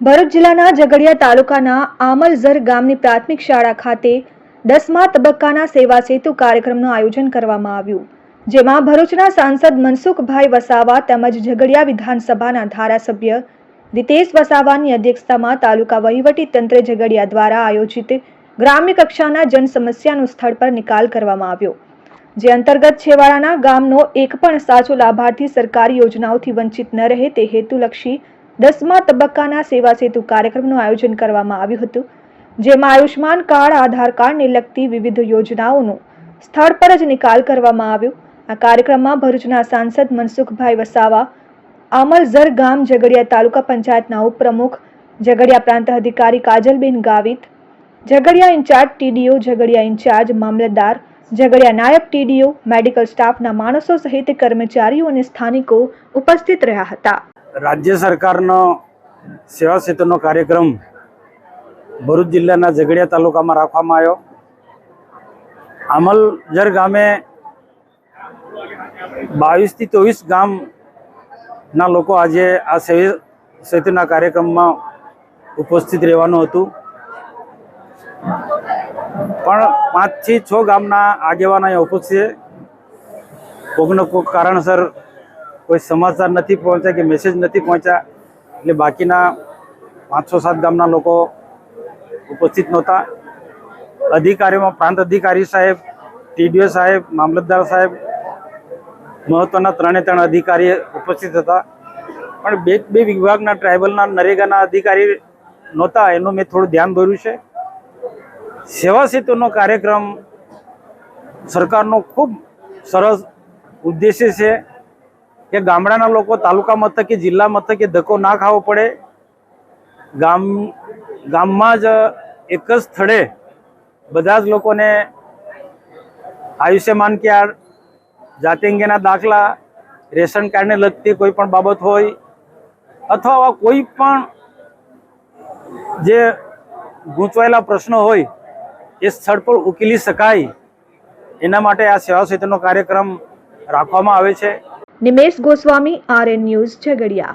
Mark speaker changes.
Speaker 1: ભરૂચ જિલ્લાના ઝઘડિયા તાલુકાના આમલઝર ગામની પ્રાથમિક શાળા ખાતે દસમા તબક્કાના સેવા સેતુ કાર્યક્રમનું આયોજન કરવામાં આવ્યું, જેમાં ભરૂચના સાંસદ મનસુખભાઈ વસાવા તેમજ ઝઘડિયા વિધાનસભાના ધારાસભ્ય રીતેશ વસાવાની અધ્યક્ષતામાં તાલુકા વહીવટી તંત્ર ઝઘડિયા દ્વારા આયોજિત ગ્રામ્ય કક્ષાના જન સમસ્યાનું સ્થળ પર નિકાલ કરવામાં આવ્યો, જે અંતર્ગત છેવાડાના ગામનો એક પણ સાચો લાભાર્થી સરકારી યોજનાઓથી વંચિત ન રહે તે હેતુલક્ષી દસમા તબક્કાના સેવા સેતુ કાર્યક્રમનું આયોજન કરવામાં આવ્યું હતું, જેમાં આયુષ્માન કાર્ડ, આધાર કાર્ડને લગતી વિવિધ યોજનાઓનો સ્થળ પર જ નિકાલ કરવામાં આવ્યો. આ કાર્યક્રમમાં ભરૂચના સાંસદ મનસુખભાઈ વસાવા, આમલઝર ગામ ઝઘડિયા તાલુકા પંચાયતના ઉપપ્રમુખ ઝઘડિયા પ્રાંત અધિકારી Kajalben Gavit, Jhagadia incharge TDO Jhagadia incharge મામલતદાર, ઝઘડિયા નાયબ ટીડીઓ, મેડિકલ સ્ટાફના માણસો સહિત કર્મચારીઓ અને સ્થાનિકો ઉપસ્થિત રહ્યા હતા.
Speaker 2: રાજ્ય સરકારનો સેવા સેતુનો કાર્યક્રમ ભરૂચ જિલ્લાના ઝઘડિયા તાલુકામાં રાખવામાં આવ્યો. અમલજર ગામે બાવીસથી ચોવીસ ગામના લોકો આજે આ સેવા સેતુના કાર્યક્રમમાં ઉપસ્થિત રહેવાનું હતું. પણ પાંચથી છ ગામના આગેવાનો ઉપસ્થિત કોઈકને કોઈક કારણસર કોઈ સમાચાર નથી પહોંચ્યા કે મેસેજ નથી પહોંચ્યા, એટલે બાકીના પાંચસો સાત ગામના લોકો ઉપસ્થિત નહોતા. અધિકારીઓમાં પ્રાંત અધિકારી સાહેબ, ટીડીઓ સાહેબ, મામલતદાર સાહેબ, મહત્વના ત્રણે ત્રણ અધિકારી ઉપસ્થિત હતા. પણ બે બે વિભાગના ટ્રાઇબલના નરેગાના અધિકારી નહોતા, એનું મેં થોડું ધ્યાન દોર્યું છે. સેવા સેતુનો કાર્યક્રમ સરકારનો ખૂબ સરસ ઉદ્દેશ્ય છે. કે ગામડાના લોકો, તાલુકા મથકે જિલ્લા મથકે ધક્કો ના ખાવો પડે. ગામ, ગામમાં જ એક જ સ્થળે બધા જ લોકોને આયુષ્યમાન કાર્ડ જાતિ અંગેના દાખલા, રેશન કાર્ડને લગતી કોઈ પણ બાબત હોય, અથવા કોઈ પણ જે ગૂંચવાયેલા પ્રશ્નો હોય, એ સ્થળ પર ઉકેલી શકાય. એના માટે આ સેવા સેતુનો કાર્યક્રમ રાખવામાં આવે છે.
Speaker 1: Nimesh Goswami RN news Jhagadia.